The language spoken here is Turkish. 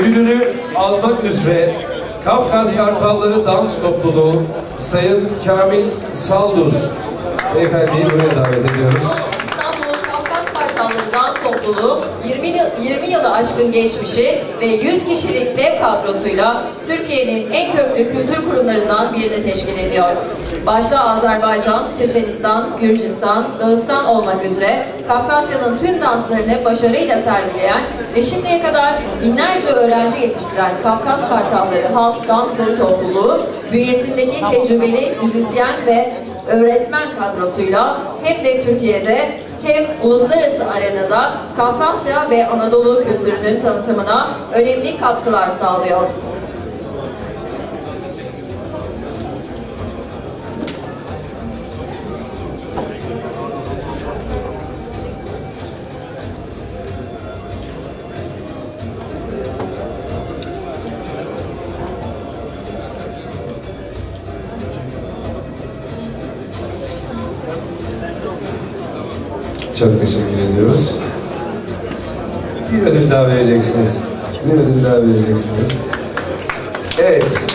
ödülünü almak üzere Kafkas Kartalları Dans Topluluğu Sayın Kamil Salduz Beyefendiyi buraya davet ediyoruz. Dans Topluluğu 20, yıl, 20 yılı aşkın geçmişi ve 100 kişilik dev kadrosuyla Türkiye'nin en köklü kültür kurumlarından birini teşkil ediyor. Başta Azerbaycan, Çeçenistan, Gürcistan, Dağıstan olmak üzere Kafkasya'nın tüm danslarını başarıyla sergileyen ve şimdiye kadar binlerce öğrenci yetiştiren Kafkas Kartalları Halk Dansları Topluluğu bünyesindeki tecrübeli müzisyen ve öğretmen kadrosuyla hem de Türkiye'de hem uluslararası arenada Kafkasya ve Anadolu kültürünün tanıtımına önemli katkılar sağlıyor. Çok teşekkür ediyoruz. Bir ödül daha vereceksiniz. Bir ödül daha vereceksiniz. Evet.